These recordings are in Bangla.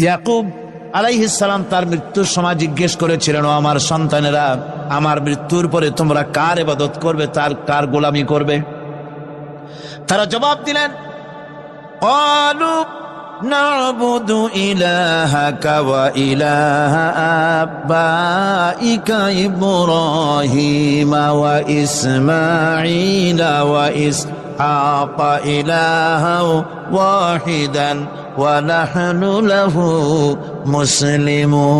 ইয়াকুব আলাইহিসালাম তার মৃত্যুর সময় জিজ্ঞেস করেছিলেন ও আমার সন্তানেরা আমার মৃত্যুর পরে তোমরা কার এবাদত করবে তার কার গোলামি করবে তারা জবাব দিলেন قالوا نعبد إلهك وإله آبائك إبراهيم وإسماعيل وإسحاق إلها واحدا ونحن له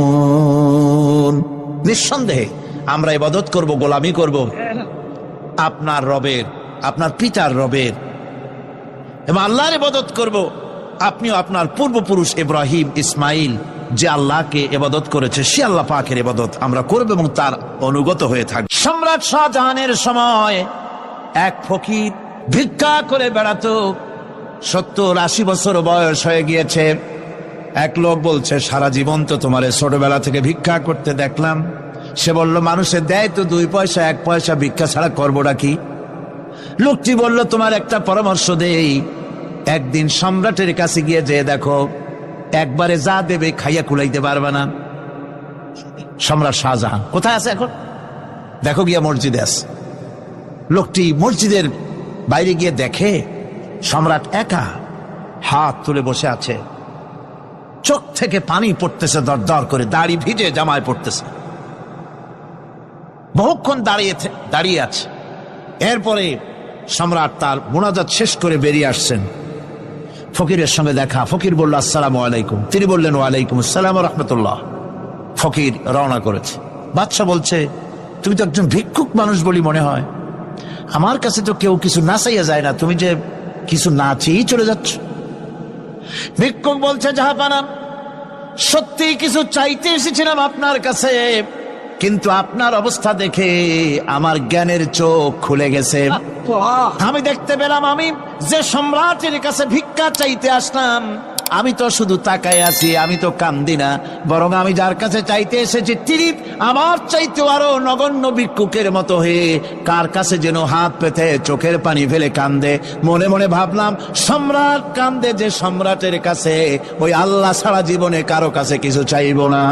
مسلمون নিঃসন্দেহে আমরা ইবাদত করব গোলামি করব আপনার রবের আপনার পিতার রবের এবং আল্লাহর ইবাদত করব আপনিও আপনার পূর্বপুরুষ ইব্রাহিম ইসমাইল যে আল্লাহকে ইবাদত করেছে সে আল্লাহ পাকের ইবাদত আমরা করব এবং তার অনুগত হয়ে থাকব সম্রাট শাহজাহানের সময় এক ফকির ভিক্ষা করে বেড়াতো। সত্তর আশি বছর বয়স হয়ে গিয়েছে। এক লোক বলছে, সারা জীবন তো তোমার ছোটবেলা থেকে ভিক্ষা করতে দেখলাম। সে বলল মানুষের দেয় তো দুই পয়সা, এক পয়সা ভিক্ষা ছাড়া করবোটা কি? লোকটি বলল, তোমার একটা পরামর্শ দেই। একদিন সম্রাটের কাছে গিয়ে যে দেখো, একবারে যা দেবে খাইয়া কুলাইতে পারবে না। সম্রাট শাহজাহান, কোথায় আছে এখন? দেখো গিয়া মসজিদে আছে। লোকটি মসজিদের বাইরে গিয়ে দেখে সম্রাট একা হাত তুলে বসে আছে। চোখ থেকে পানি পড়তেছে দর দর করে দাড়ি ভিজে জামায় পড়তেছে। বহুক্ষণ দাঁড়িয়ে দাঁড়িয়ে আছে। এরপরে সম্রাট তার মোনাজাত শেষ করে বেরিয়ে আসছেন। ফকিরের সঙ্গে দেখা। ফকির বলল, আসসালাম আলাইকুম। তিনি বললেন, ওয়ালাইকুম আসসালাম রহমতুল্লাহ। ফকির রওনা করেছে। বাদশাহ বলছে, তুমি তো একজন ভিক্ষুক মানুষ বলি মনে হয়। আমার কাছে তো কেউ কিছু না চাইয়া যায় না। তুমি যে কিছু না চেয়েই চলে যাচ্ছ। ভিক্ষুক বলছে যাহা জাহাপানা সত্যি কিছু চাইতে এসেছিলাম আপনার কাছে কিন্তু আপনার অবস্থা দেখে আমার জ্ঞানের চোখ খুলে গেছে। আমি দেখতে পেলাম আমি যে সম্রাটের কাছে ভিক্ষা চাইতে আসলাম আমি তো শুধু তাকায় আছি, আমি তো কান্দি না। বরং আমি যার কাছে চাইতে এসেছি তিনি আমার চাইতে আরও নগণ্য ভিক্ষুকের মতো হয়ে কার কাছে যেন হাত পেতে চোখের পানি ফেলে কান্দে। মনে মনে ভাবলাম, সম্রাট কান্দে যে সম্রাটের কাছে, ওই আল্লাহ সারা জীবনে কারও কাছে কিছু চাইব না।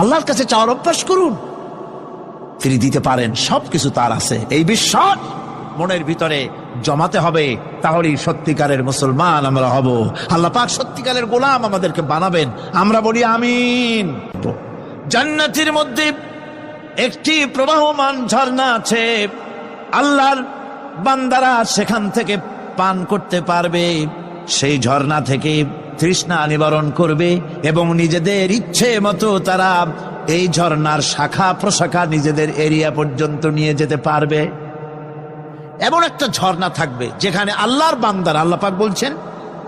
আল্লাহর কাছে চাওয়ার অভ্যাস করুন। তিনি দিতে পারেন, সবকিছু তার আছে। এই বিশ্বাস মনের ভিতরে জমাতে হবে, তাহলেই সত্যিকারের মুসলমান আমরা হব। আল্লাহ পাক সত্যিকারের গোলাম আমাদেরকে বানাবেন। আমরা বলি আমিন। জান্নাতের মধ্যে একটি প্রবাহমান ঝর্ণা আছে। আল্লাহর বান্দারা সেখান থেকে পান করতে পারবে। সেই ঝর্ণা থেকে তৃষ্ণা নিবারণ করবে এবং নিজেদের ইচ্ছে মতো তারা এই ঝর্ণার শাখা প্রশাখা নিজেদের এরিয়া পর্যন্ত নিয়ে যেতে পারবে। এমন একটা ঝর্ণা থাকবে যেখানে আল্লাহর বান্দারা, আল্লাহ পাক বলছেন,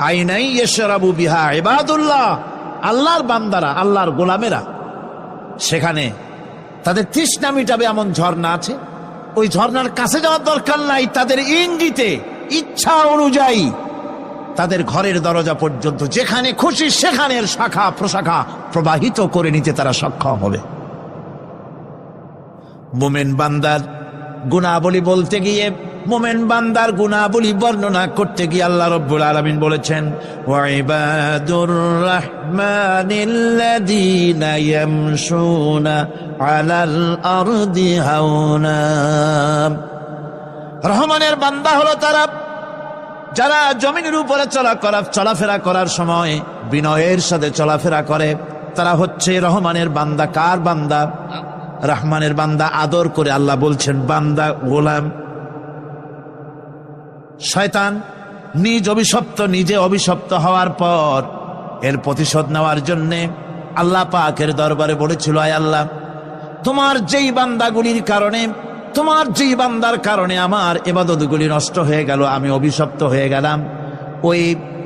আইনাই ইয়শরাবু বিহা ইবাদুল্লাহ। আল্লাহর বান্দারা, আল্লাহর গোলামেরা, সেখানে তাদের তৃষ্ণা মিটাবে এমন ঝর্ণা আছে। ওই ঝর্ণার কাছে যাওয়ার দরকার নাই, তাদের ইঙ্গিতে, ইচ্ছা অনুযায়ী তাদের ঘরের দরজা পর্যন্ত, যেখানে খুশি সেখানের শাখা প্রশাখা প্রবাহিত করে নিতে তারা সক্ষম হবে। মোমেন বান্দার গুণাবলী বলতে গিয়ে মোমেন বান্দার গুণাবলী বর্ণনা করতে গিয়ে আল্লাহ রব্বুল আলামিন বলেছেন রহমানের বান্দা হলো তারা, যারা জমিনের উপরে চলা করা, চলাফেরা করার সময় বিনয়ের সাথে চলাফেরা করে। তারা হচ্ছে রহমানের বান্দা, কার বান্দা? রহমানের বান্দা আদর করে আল্লাহ বলছেন, বান্দা, গোলাম, শয়তান নিজ অভিশপ্ত, নিজে অভিশপ্ত হওয়ার পর এর প্রতিশোধ নেওয়ার জন্যে আল্লাহ পাকের দরবারে বলেছিল, আয় আল্লাহ, তোমার যেই বান্দাগুলির কারণে, তোমার যেই বান্দার কারণে আমার এবাদতগুলি নষ্ট হয়ে গেল, আমি অভিশপ্ত হয়ে গেলাম, ওই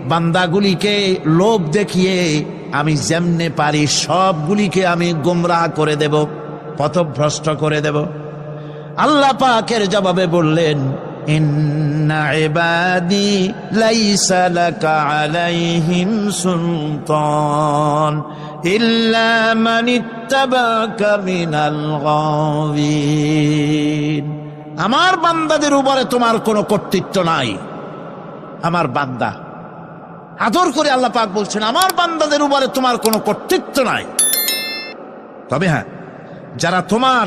বান্দাগুলিকে লোভ দেখিয়ে আমি যেমনে পারি সবগুলিকে আমি গোমরাহ করে দেব। পথভ্রষ্ট করে দেব। আল্লাহ পাকের জবাবে বললেন আমার বান্দাদের উপরে তোমার কোনো কর্তৃত্ব নাই। আমার বান্দা। আদর করে আল্লাহ পাক বলছেন, আমার বান্দাদের উপরে তোমার কোনো কর্তৃত্ব নাই। তবে হ্যাঁ যারা তোমার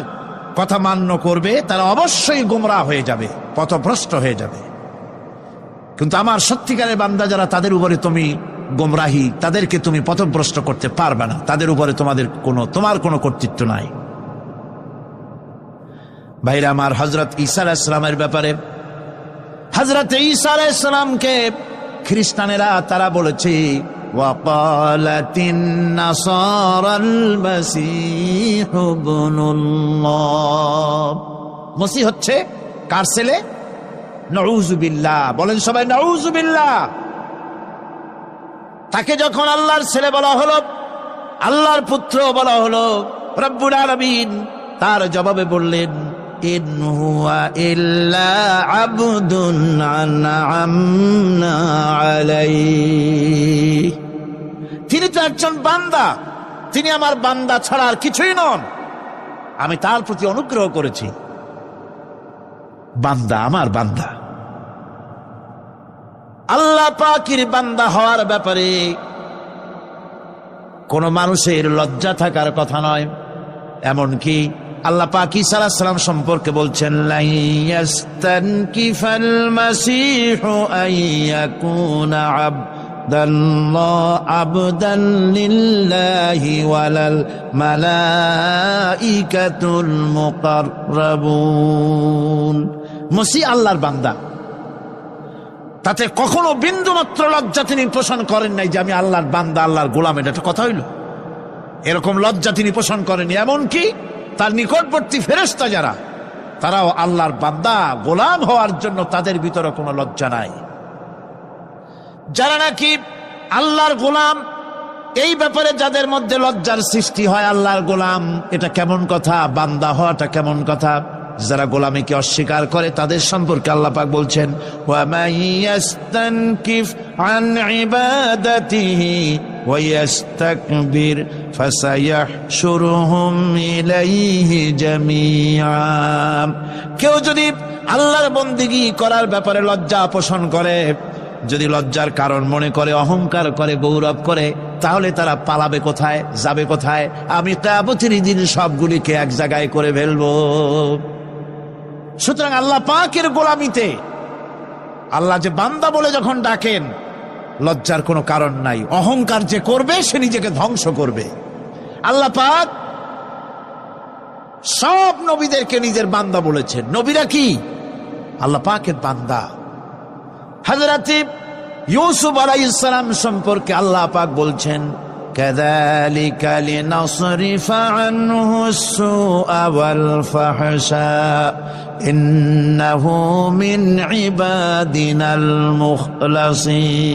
কথা মান্য করবে, তারা অবশ্যই গোমরা হয়ে যাবে, পথভ্রষ্ট হয়ে যাবে। কিন্তু আমার সত্যিকারের বান্দা, যারা তাদের উপরে তুমি গোমরাহি, তাদেরকে তুমি পথভ্রষ্ট করতে পারবে না। তাদের উপরে তোমাদের কোনো, তোমার কোনো কর্তৃত্ব নাই। ভাইরা আমার হজরত ঈসা ইসলামের ব্যাপারে হজরত ঈসা ইসলামকে খ্রিস্টানেরা তারা বলেছে وقالت النصارى المسيح ابن الله মসিহ হচ্ছে কার ছেলে নউজুবিল্লাহ বলেন সবাই নউজুবিল্লাহ তাকে যখন আল্লাহর ছেলে বলা হলো আল্লাহর পুত্র বলা হলো রব্বুল আলামিন তার জবাবে বললেন ইন হুয়া তিনি তো একজন বান্দা। তিনি আমার বান্দা ছাড়া আর কিছুই নন। আমি তার প্রতি অনুগ্রহ করেছি। বান্দা আমার বান্দা। আল্লাহ পাকির বান্দা হওয়ার ব্যাপারে কোন মানুষের লজ্জা থাকার কথা নয়। এমনকি আল্লাহ পাক সালাম সম্পর্কে বলছেন লাইয়াস্তানকিফাল মাসীহু আইয়াকুনা আবদাল্লাহ আবদান লিল্লাহি ওয়ালাল মালাইকাতুল মুকাররাবুন। মসিহ আল্লাহর বান্দা। তাতে কখনো বিন্দু মাত্র লজ্জা তিনি পোষণ করেন নাই যে আমি আল্লাহর বান্দা, আল্লাহর গোলাম, এটা একটা কথা হইল। এরকম লজ্জা তিনি পোষণ করেনি এমনকি তার নিকটবর্তী ফেরেস্তা যারা, তারাও আল্লাহর বান্দা, গোলাম হওয়ার জন্য তাদের ভিতরে কোনো লজ্জা নাই। যারা নাকি আল্লাহর গোলাম, এই ব্যাপারে যাদের মধ্যে লজ্জার সৃষ্টি হয় আল্লাহর গোলাম, এটা কেমন কথা? বান্দা হওয়াটা কেমন কথা? যারা গোলামীকে অস্বীকার করে, তাদের সম্পর্কে আল্লাপাক বলছেন কেউ যদি আল্লাহর বন্দিগি করার ব্যাপারে লজ্জা পোষণ করে যদি লজ্জার কারণ মনে করে, অহংকার করে, গৌরব করে, তাহলে তারা পালাবে কোথায়, যাবে কোথায়? আমি কাবতির দিন সবগুলিকে এক জায়গায় করে ফেলব। সুতরাং আল্লাহ পাকের গোলামিতে আল্লাহ যে বান্দা বলে যখন ডাকেন, লজ্জার কোনো কারণ নাই, অহংকার যে করবে, সে নিজেকে ধ্বংস করবে। আল্লাহ পাক সব নবীদেরকে নিজের বান্দা বলেছেন। নবীরা কি? আল্লাহ পাকের বান্দা। হাজরাতে ইউসুফ আলাইসালাম সম্পর্কে আল্লাহ পাক বলছেন كذلك لنصرف عنه السوء والفحشاء إنه من عبادنا المخلصين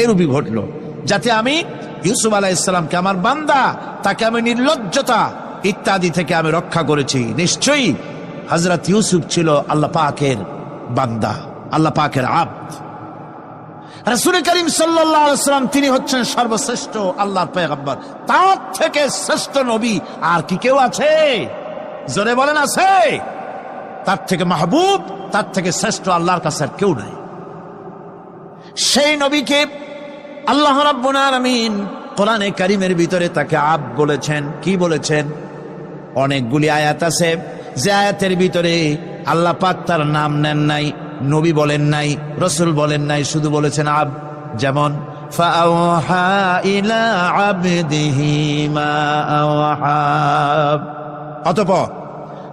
এরূপই ঘটলো যাতে আমি ইউসুফ আলাইসালামকে আমার বান্দা তাকে আমি নির্লজ্জতা ইত্যাদি থেকে আমি রক্ষা করেছি নিশ্চয়ই হজরত ইউসুফ ছিল আল্লাহ পাকের বান্দা আল্লাহ পাকের আব্দ। রাসুল করিম সাল্লাম তিনি হচ্ছেন সর্বশ্রেষ্ঠ আল্লাহর পেগম্বর তার থেকে শ্রেষ্ঠ নবী আর কি কেউ আছে? জোরে বলেন, আছে? তার থেকে মাহবুব, তার থেকে শ্রেষ্ঠ আল্লাহর কাছে আর কেউ নাই। সেই নবীকে আল্লাহ রাব্বুল আলামিন কোরআনে কারিমের ভিতরে তাকে আব বলেছেন। কি বলেছেন? অনেকগুলি আয়াত আছে। যে আয়াতের ভিতরে আল্লাহ পাক তার নাম নেন নাই। নবী বলেন নাই, রসুল বলেন নাই, শুধু বলেছেন আব, যেমন অতপর,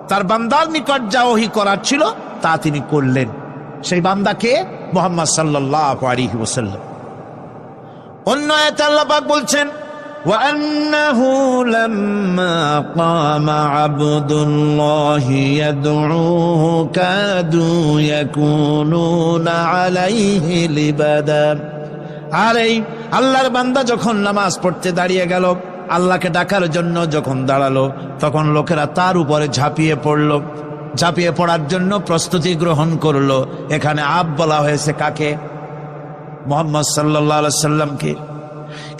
তার বান্দার নিকট যা ওহি করার ছিল, তা তিনি করলেন সেই বান্দাকে মোহাম্মদ সাল্লাহ আলিহি ওসাল্লাম অন্য আল্লাহ বলছেন وأنه لما قام عبد الله يدعوه كادوا يكونون عليه لبدا আর এই আল্লাহর বান্দা যখন নামাজ পড়তে দাঁড়িয়ে গেল আল্লাহকে ডাকার জন্য যখন দাঁড়ালো তখন লোকেরা তার উপরে ঝাঁপিয়ে পড়লো ঝাঁপিয়ে পড়ার জন্য প্রস্তুতি গ্রহণ করলো এখানে আব বলা হয়েছে কাকে মোহাম্মদ সাল্লাহ সাল্লামকে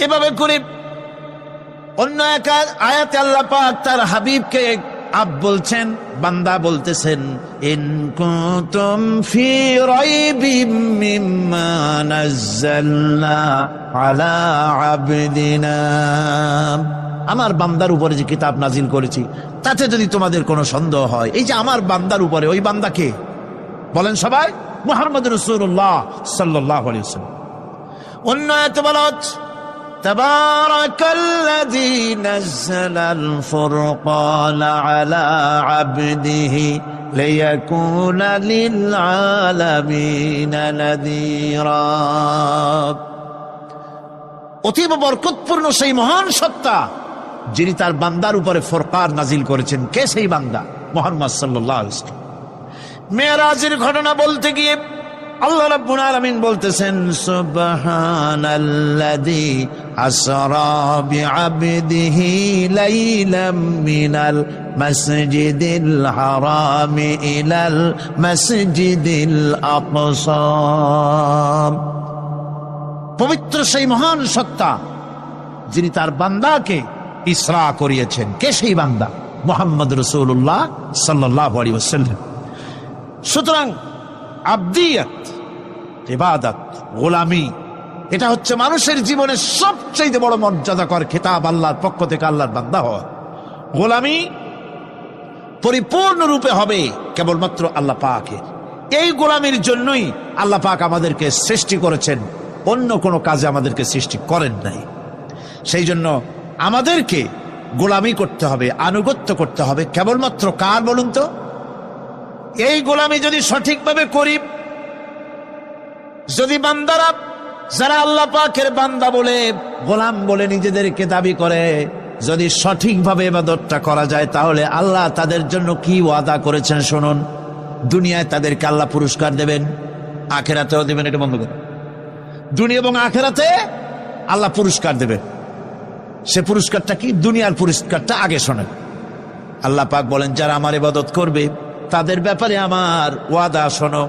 এভাবে করে অন্য এক আয়াতে আল্লাহ পাক তার হাবিবকে আব বলছেন, বান্দা বলতেছেন, ইন কুনতুম ফি রাইবিম মিম্মা নাযালনা আলা আবদিনা। আমার বান্দার উপরে যে কিতাব নাজিল করেছি, তাতে যদি তোমাদের কোনো সন্দেহ হয়, এই যে আমার বান্দার উপরে, ওই বান্দাকে বলেন সবাই, মুহাম্মদ রসুল্লাহ সাল্লাহ অন্য এত বলা হচ্ছে تبارك الذي نزل الفرقان على عبده ليكون للعالمين نذيرا অতীব বরকতপূর্ণ সেই মহান সত্তা যিনি তার বান্দার উপরে ফরকার নাজিল করেছেন কে সেই বান্দা মোহাম্মদ সাল্লাহ মেয়েরাজের ঘটনা বলতে গিয়ে আল্লাহ রাব্বুল আলামিন বলতেছেন সুবহানাল্লাযী পবিত্র সেই মহান সত্তা যিনি তার বান্দাকে ইসরা করিয়েছেন। কে সেই বান্দা? মোহাম্মদ রসুল্লাহ সাল্লাহ সুতরাং আব্দিয়াত, ইবাদত, গোলামি এটা হচ্ছে মানুষের জীবনের সবচেয়ে বড় মর্যাদাকর খেতাব আল্লাহর পক্ষ থেকে আল্লাহর বান্দা হওয়া। গোলামি পরিপূর্ণরূপে হবে কেবলমাত্র আল্লাহ পাকে এই গোলামির জন্যই আল্লাহ পাক আমাদেরকে সৃষ্টি করেছেন, অন্য কোনো কাজে আমাদেরকে সৃষ্টি করেন নাই। সেই জন্য আমাদেরকে গোলামি করতে হবে, আনুগত্য করতে হবে কেবলমাত্র কার বলুন তো? এই গোলামি যদি সঠিকভাবে করি, যদি বান্দারা যারা আল্লাহ পাকের বান্দা বলে, গোলাম বলে নিজেদেরকে দাবি করে, যদি সঠিকভাবে এবাদতটা করা যায়, তাহলে আল্লাহ তাদের জন্য কি ওয়াদা করেছেন শুনুন। দুনিয়ায় তাদেরকে আল্লাহ পুরস্কার দেবেন, আখেরাতেও দেবেন, এটা বন্ধ করে দুনিয়া এবং আখেরাতে আল্লাহ পুরস্কার দেবেন। সে পুরস্কারটা কি? দুনিয়ার পুরস্কারটা আগে শোনেন। আল্লাহ পাক বলেন, যারা আমার ইবাদত করবে, তাদের ব্যাপারে আমার ওয়াদা শোনো।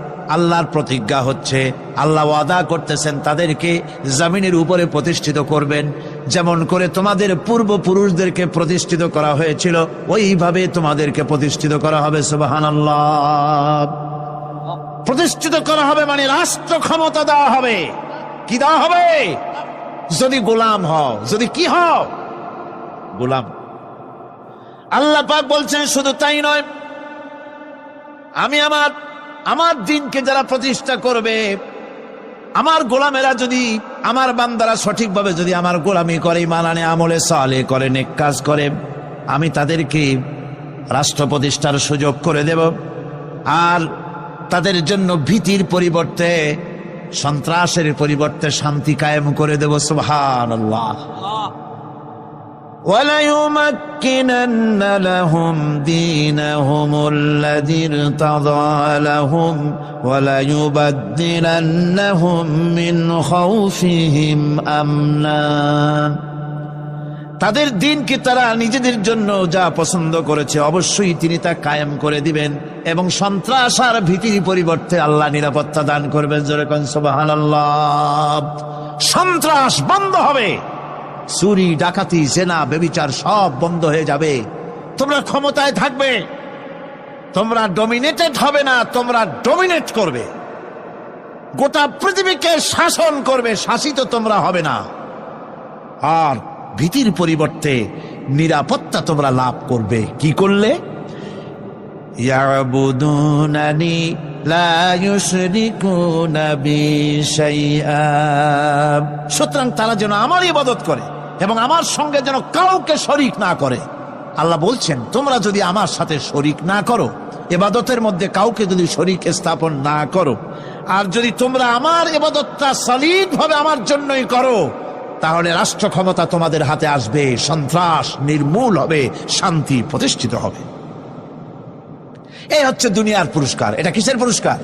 আল্লাহর প্রতিজ্ঞা হচ্ছে, আল্লাহ ওয়াদা করতেছেন তাদেরকে জামিনের উপরে প্রতিষ্ঠিত করবেন। যেমন করে তোমাদের পূর্বপুরুষদেরকে প্রতিষ্ঠিত করা হয়েছিল, ওইভাবে তোমাদেরকে প্রতিষ্ঠিত করা হবে সুবাহান প্রতিষ্ঠিত করা হবে মানে রাষ্ট্র ক্ষমতা দেওয়া হবে। কি দেওয়া হবে? যদি গোলাম হও, যদি কি হও? গোলাম। আল্লাহ পাক বলছেন, শুধু তাই নয়, আমি আমার আমার দিনকে যারা প্রতিষ্ঠা করবে, আমার গোলামেরা যদি আমার বান্দারা সঠিকভাবে যদি আমার গোলামি করে মানানে আমলে, সালে করে, নেক কাজ করে, আমি তাদেরকে রাষ্ট্র প্রতিষ্ঠার সুযোগ করে দেব। আর তাদের জন্য ভীতির পরিবর্তে, সন্ত্রাসের পরিবর্তে শান্তি কায়েম করে দেব সুবহান আল্লাহ وليمكنن لهم دينهم الذي ارتضى لهم وليبدلنهم من خوفهم امنا তাদের দিনকে তারা নিজেদের জন্য যা পছন্দ করেছে অবশ্যই তিনি তা কায়েম করে দিবেন এবং সন্ত্রাস আর ভীতির পরিবর্তে আল্লাহ নিরাপত্তা দান করবেন যেরকম সোবাহান সন্ত্রাস বন্ধ হবে চুরি, ডাকাতি, জেনা বেবিচার সব বন্ধ হয়ে যাবে। তোমরা ক্ষমতায় থাকবে। তোমরা ডমিনেটেড হবে না, তোমরা ডমিনেট করবে। গোটা পৃথিবীকে শাসন করবে, শাসিত তোমরা হবে না। আর ভীতির পরিবর্তে নিরাপত্তা তোমরা লাভ করবে। কি করলে? সুতরাং তারা যেন আমারই ইবাদত করে। এবং আমার সঙ্গে যেন কাউকে শরিক না করে। আল্লাহ বলছেন, তোমরা যদি আমার সাথে শরিক না করো, এবাদতের মধ্যে কাউকে যদি শরিক স্থাপন না করো, আর যদি তোমরা আমার এবাদতটা সলিড ভাবে আমার জন্যই করো, তাহলে রাষ্ট্র ক্ষমতা তোমাদের হাতে আসবে, সন্ত্রাস নির্মূল হবে, শান্তি প্রতিষ্ঠিত হবে। এই হচ্ছে দুনিয়ার পুরস্কার। এটা কিসের পুরস্কার?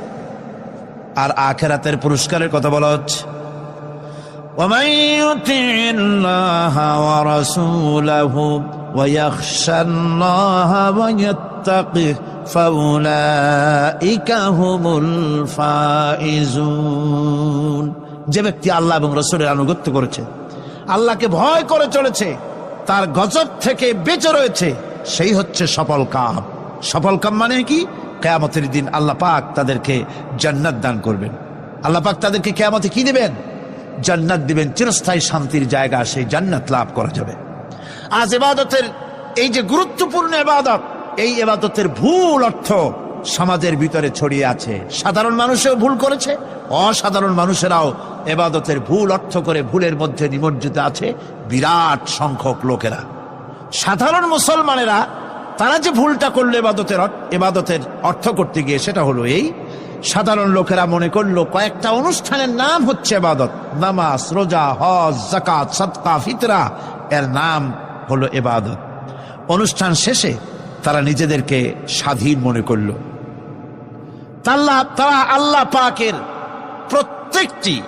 আর আখেরাতের পুরস্কারের কথা বলা হচ্ছে। ومن يطع الله ورسوله ويخشى الله ويتقه فأولئك هم الفائزون যে ব্যক্তি আল্লাহ এবং রসুলের আনুগত্য করেছে আল্লাহকে ভয় করে চলেছে তার গজব থেকে বেঁচে রয়েছে সেই হচ্ছে সফল কাম সফল কাম মানে কি কেয়ামতের দিন আল্লাহ পাক তাদেরকে জান্নাত দান করবেন আল্লাহ পাক তাদেরকে কেয়ামতে কি দিবেন জান্নাত দিবেন, চিরস্থায়ী শান্তির জায়গা, সেই জান্নাত লাভ করা যাবে। আজ এবাদতের এই যে গুরুত্বপূর্ণ এবাদত, এই এবাদতের ভুল অর্থ সমাজের ভিতরে ছড়িয়ে আছে। সাধারণ মানুষেও ভুল করেছে, অসাধারণ মানুষেরাও এবাদতের ভুল অর্থ করে ভুলের মধ্যে নিমজ্জিত আছে, বিরাট সংখ্যক লোকেরা। সাধারণ মুসলমানেরা, তারা যে ভুলটা করল এবাদতের এবাদতের অর্থ করতে গিয়ে, সেটা হলো এই সাধারণ লোকেরা মনে করল কয়েকটা অনুষ্ঠানের নাম হচ্ছে এবাদত নামাজ, রোজা, হজ জাকাত সৎকা ফিতরা, এর নাম হলো এবাদত অনুষ্ঠান শেষে তারা নিজেদেরকে স্বাধীন মনে করল। তাল্লা, তারা আল্লাহ পাকের প্রত্যেকটি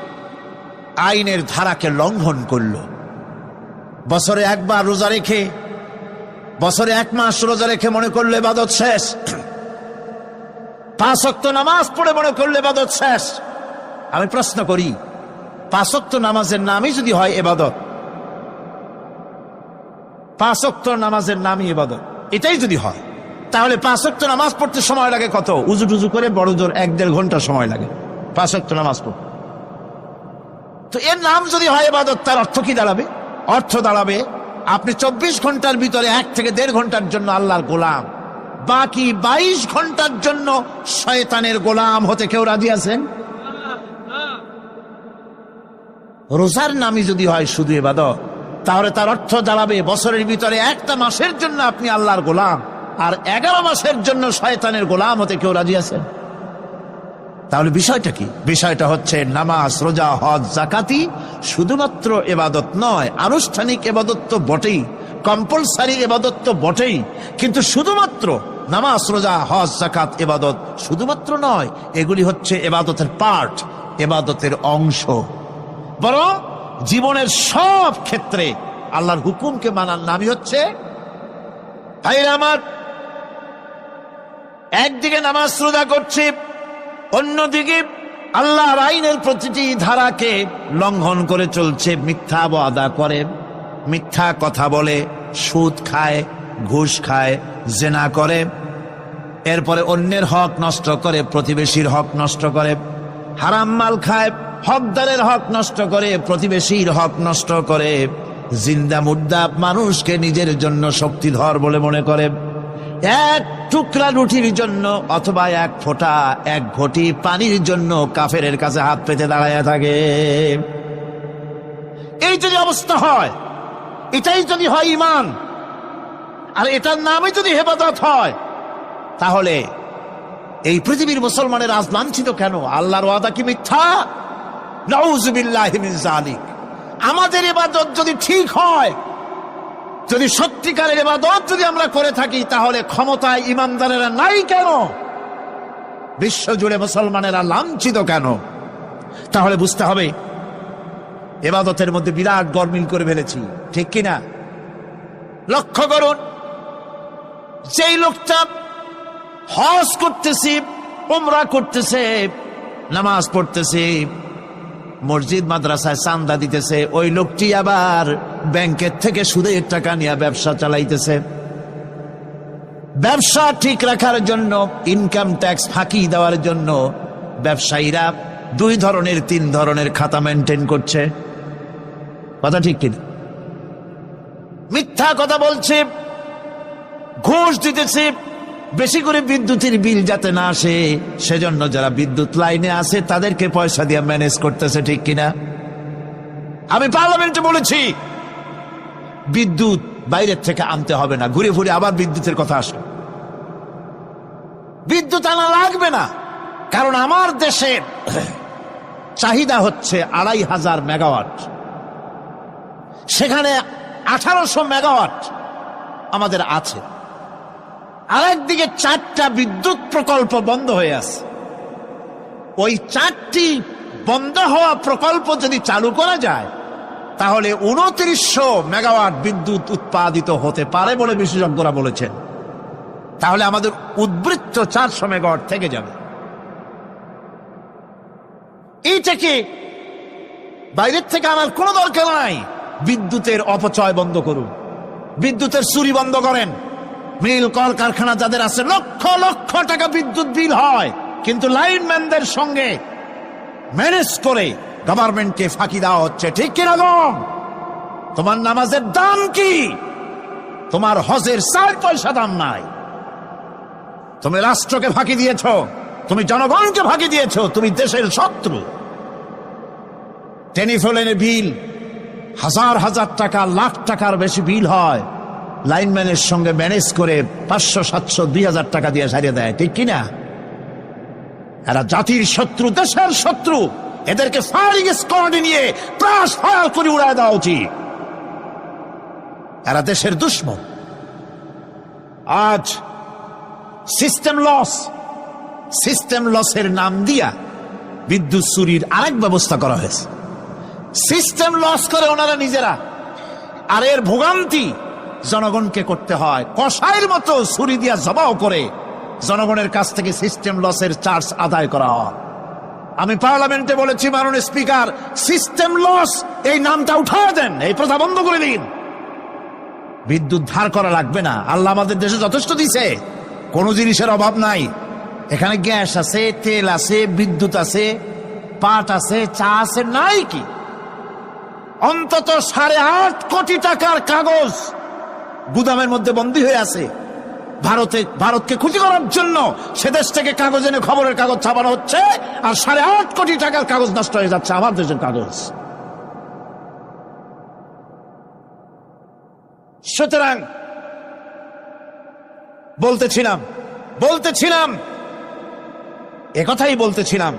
আইনের ধারাকে লঙ্ঘন করল। বছরে একবার রোজা রেখে, বছরে এক মাস রোজা রেখে মনে করলে এবাদত শেষ। পাঁচ অক্ত নামাজ পড়ে মনে করলে এবাদত শেষ। আমি প্রশ্ন করি পাঁচ অক্ত নামাজের নামই যদি হয় এবাদত পাঁচ অক্ত নামাজের নামই এবাদত, এটাই যদি হয়, তাহলে পাঁচ অক্ত নামাজ পড়তে সময় লাগে কত? উজু টুজু করে বড় জোর এক দেড় ঘণ্টা সময় লাগে পাঁচ অক্ত নামাজ পড়তে। তো এর নাম যদি হয় এবাদত, তার অর্থ কি দাঁড়াবে? অর্থ দাঁড়াবে, আপনি চব্বিশ ঘণ্টার ভিতরে এক থেকে দেড় ঘণ্টার জন্য আল্লাহর গোলাম। বাকি বাইশ ঘণ্টার জন্য শয়তানের গোলাম হতে কেউ রাজি আছেন? রোজার নামই যদি হয় শুধু এবাদত তাহলে তার অর্থ দাঁড়াবে বছরের ভিতরে একটা মাসের জন্য আপনি আল্লাহর গোলাম, আর এগারো মাসের জন্য শয়তানের গোলাম হতে কেউ রাজি আছেন? তাহলে বিষয়টা কি? বিষয়টা হচ্ছে নামাজ, রোজা, হজ, জাকাতি শুধুমাত্র এবাদত নয়, আনুষ্ঠানিক এবাদত তো বটেই, কম্পালসারি এবাদত তো বটেই, কিন্তু শুধুমাত্র নামাজ, রোজা, হজ জাকাত এবাদত শুধুমাত্র নয়, এগুলি হচ্ছে এবাদতের পার্ট এবাদতের অংশ। বরং জীবনের সব ক্ষেত্রে আল্লাহর হুকুমকে মানার নামই হচ্ছে আমার একদিকে নামাজ, রোজা করছে, অন্যদিকে আল্লাহর আইনের প্রতিটি ধারাকে লঙ্ঘন করে চলছে, মিথ্যা আদা করে, মিথ্যা কথা বলে, সুদ খায়, ঘুষ খায়, জেনা করে। এরপরে অন্যের হক নষ্ট করে, প্রতিবেশীর হক নষ্ট করে। হারাম মাল খায়, হকদারের হক নষ্ট করে, প্রতিবেশীর হক নষ্ট করে। জিন্দা মুদ্দা মানুষকে নিজের জন্য শক্তিধর বলে মনে করে। এক টুকরা রুটির জন্য অথবা এক ফোঁটা, এক ঘটি পানির জন্য কাফেরের কাছে হাত পেতে দাঁড়ায় থাকে। এই যদি অবস্থা হয়, এটাই যদি হয় ইমান আর এটার নামই যদি হেফাজত হয় তাহলে এই পৃথিবীর মুসলমানের আজ লাঞ্ছিত কেন? আল্লাহর ওয়াদা কি মিথ্যা? আমাদের এবাদত যদি ঠিক হয়, যদি সত্যিকারের এবাদত যদি আমরা করে থাকি, তাহলে ক্ষমতায় ইমানদারেরা নাই কেন? বিশ্ব জুড়ে মুসলমানেরা লাঞ্ছিত কেন? তাহলে বুঝতে হবে এবাদতের মধ্যে বিরাট গরমিল করে ফেলেছি, ঠিক কিনা? লক্ষ্য করুন, যেই লোকটা হজ করতেছি, উমরা করতেছে, নামাজ পড়তেছে। মসজিদ, মাদ্রাসায় চান্দা দিতেছে, ওই লোকটি আবার ব্যাংকের থেকে সুদের টাকা নিয়ে ব্যবসা চালাইতেছে। ব্যবসা ঠিক রাখার জন্য ইনকাম ট্যাক্স ফাঁকি দেওয়ার জন্য ব্যবসায়ীরা দুই ধরনের, তিন ধরনের খাতা মেনটেন করছে। কথা ঠিক কিনা? মিথ্যা কথা বলছে, ঘুষ দিতেছে বেশি করে বিদ্যুতের বিল যাতে না আসে, সেজন্য যারা বিদ্যুৎ লাইনে আছে, তাদেরকে পয়সা দিয়ে ম্যানেজ করতেছে ঠিক কিনা? আমি পার্লামেন্টে বলেছি, বিদ্যুৎ বাইরের থেকে আনতে হবে না, ঘুরে ঘুরে আবার বিদ্যুতের কথা আসে বিদ্যুৎ আনা লাগবে না, কারণ আমার দেশের চাহিদা হচ্ছে আড়াই হাজার মেগাওয়াট। সেখানে আঠারোশো মেগাওয়াট আমাদের আছে। আরেকদিকে চারটা বিদ্যুৎ প্রকল্প বন্ধ হয়ে আছে। ওই চারটি বন্ধ হওয়া প্রকল্প যদি চালু করা যায়, তাহলে উনত্রিশশো মেগাওয়াট বিদ্যুৎ উৎপাদিত হতে পারে বলে বিশেষজ্ঞরা বলেছেন। তাহলে আমাদের উদ্বৃত্ত চারশো মেগাওয়াট থেকে যাবে। এইটাকে বাইরের থেকে আনার কোনো দরকার নাই? বিদ্যুতের অপচয় বন্ধ করুন। বিদ্যুতের চুরি বন্ধ করেন। মিল, কল, কারখানা যাদের আছে, লক্ষ লক্ষ টাকা বিদ্যুৎ বিল হয়। কিন্তু লাইনম্যানদের সঙ্গে ম্যানেজ করে গভর্নমেন্টকে ফাঁকি দেওয়া হচ্ছে। ঠিক কীরকম তোমার নামাজের দাম কি? তোমার হজের চার পয়সা দাম নাই। তুমি রাষ্ট্রকে ফাঁকি দিয়েছ, তুমি জনগণকে ফাঁকি দিয়েছ, তুমি দেশের শত্রু। টেলিফোনের বিল, হাজার হাজার টাকা, লাখ টাকার বেশি বিল হয়। লাইনম্যানের সঙ্গে ম্যানেজ করে পাঁচশো, সাতশো, দুই হাজার টাকা দিয়ে সারিয়ে দেয়, ঠিক কিনা? এরা জাতির শত্রু, দেশের শত্রু। এদেরকে ফায়ারিং স্কোয়াডে নিয়ে প্রাস ফায়ার করে উড়ায় দেওয়া উচিত। এরা দেশের দুশ্মন। আজ সিস্টেম লস সিস্টেম লসের নাম দিয়া বিদ্যুৎ চুরির আরেক ব্যবস্থা করা হয়েছে। সিস্টেম লস করে ওনারা নিজেরা। আর এর ভোগান্তি জনগণকে করতে হয়। কষাইয়ের মতো ছুরি দিয়া জবাও করে জনগণের কাছ থেকে সিস্টেম লসের চার্জ আদায় করা হয়। আমি পার্লামেন্টে বলেছি, মাননীয় স্পিকার সিস্টেম লস এই নামটা উঠায় দেন, এই প্রথা বন্ধ করে দিন। বিদ্যুৎ ধার করা লাগবে না। আল্লাহ আমাদের দেশে যথেষ্ট দিছে। কোনো জিনিসের অভাব নাই। এখানে গ্যাস আছে, তেল আছে, বিদ্যুৎ আছে, পাট আছে, চা আছে, নাই কি? অন্তত সাড়ে আট কোটি টাকার কাগজ গুদামের মধ্যে বন্দী হয়ে আছে। ভারতে, ভারতকে ক্ষতি করার জন্য সে দেশ থেকে কাগজ এনে খবরের কাগজ ছাপানো হচ্ছে আর সাড়ে আট কোটি টাকার কাগজ নষ্ট হয়ে যাচ্ছে আমার দেশের কাগজ। সুতরাং বলতেছিলাম বলতেছিলাম একথাই বলতেছিলাম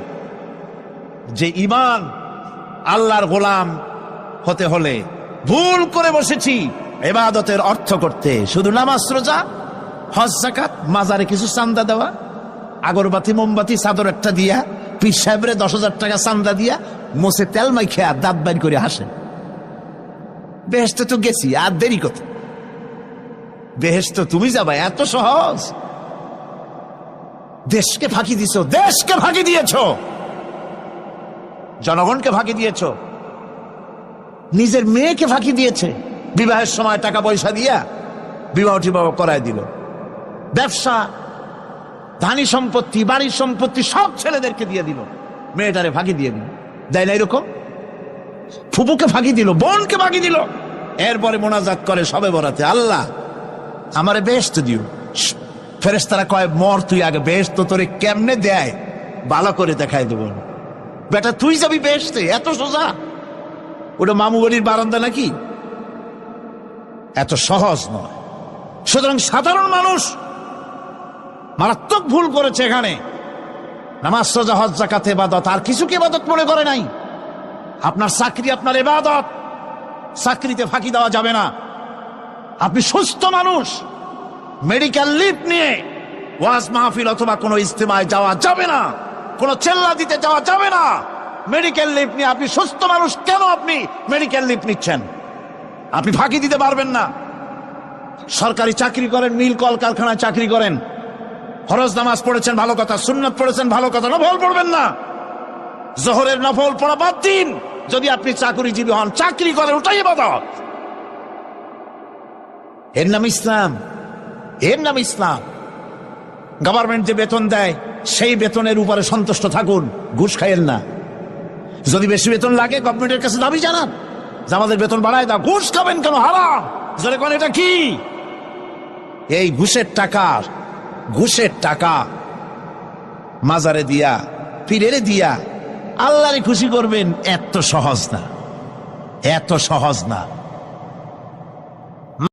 যে ইমান আল্লাহর গোলাম হতে হলে ভুল করে বসেছি। এবাদতের অর্থ করতে শুধু নামাজ, রোজা, হজ জাকাত মাজারে কিছু চান্দা দেওয়া, আগরবাতি, মোমবাতি, চাদর একটা দিয়া, পীর সাহেবরে দশ হাজার টাকা চান্দা দিয়া মোসে তেল মাই খেয়া দাঁত বাইর করে হাসে। বেহেস্তে তো গেছি, আর দেরি কত বেহেস্ত তুমি যাবা, এত সহজ। দেশকে ফাঁকি দিছ, দেশকে ফাঁকি দিয়েছ। জনগণকে ফাঁকি দিয়েছ। নিজের মেয়েকে ফাঁকি দিয়েছে। বিবাহের সময় টাকা পয়সা দিয়া বিবাহ টিবাহ করায় দিল। ব্যবসা, ধানি সম্পত্তি বাড়ির সম্পত্তি সব ছেলেদেরকে দিয়ে দিল। মেয়েটারে ফাঁকি দিয়ে দিল। দেয় না এরকম? ফুপুকে ফাঁকি দিল, বোনকে ফাঁকি দিল। এরপরে মোনাজাত করে সবে বরাতে। আল্লাহ, আমারে বেস্ট দিও। ফেরেস তারা কয়, মর তুই আগে বেশ তো তোরে কেমনে দেয়? ভালো করে দেখাই দেব। বেটা, তুই যাবি বেসতে এত সোজা? ওটা মামু বাড়ির বারান্দা নাকি? এত সহজ নয়। সুতরাং সাধারণ মানুষ মারাত্মক ভুল করেছে এখানে। নামাজ, সোজা জাকাত এবাদত আর কিছুকে এবাদত মনে করে নাই? আপনার চাকরি, আপনার এবাদত চাকরিতে ফাঁকি দেওয়া যাবে না। আপনি সুস্থ মানুষ, মেডিকেল লিভ নিয়ে ওয়াজ মাহফিল অথবা কোনো ইস্তেমায় যাওয়া যাবে না, কোনো চেল্লা দিতে যাওয়া যাবে না। মেডিকেল লিভ নিয়ে আপনি সুস্থ মানুষ কেন আপনি মেডিকেল লিভ নিচ্ছেন? আপনি ফাঁকি দিতে পারবেন না। সরকারি চাকরি করেন, মিল কল কারখানায় চাকরি করেন। ফরজ নামাজ পড়েছেন, ভালো কথা। সুন্নত পড়েছেন, ভালো কথা। নফল পড়বেন না। জোহরের নফল পড়া বাদ দিন। যদি আপনি চাকরিজীবী হন, চাকরি করেন, ওটাই এবাদত এর নাম ইসলাম। এর নাম ইসলাম। গভর্নমেন্ট যে বেতন দেয়, সেই বেতনের উপরে সন্তুষ্ট থাকুন। ঘুষ খাইয়েন না। যদি বেশি বেতন লাগে গভর্নমেন্টের কাছে দাবি জানান। আমাদের বেতন বাড়ায় দাও। ঘুষ খাবেন কেন? হারাম। জোরে কোন, এটা কি? এই ঘুষের টাকা ঘুষের টাকা মাজারে দিয়া, পীরেরে দিয়া আল্লাহরে খুশি করবেন, এত সহজ না। এত সহজ না।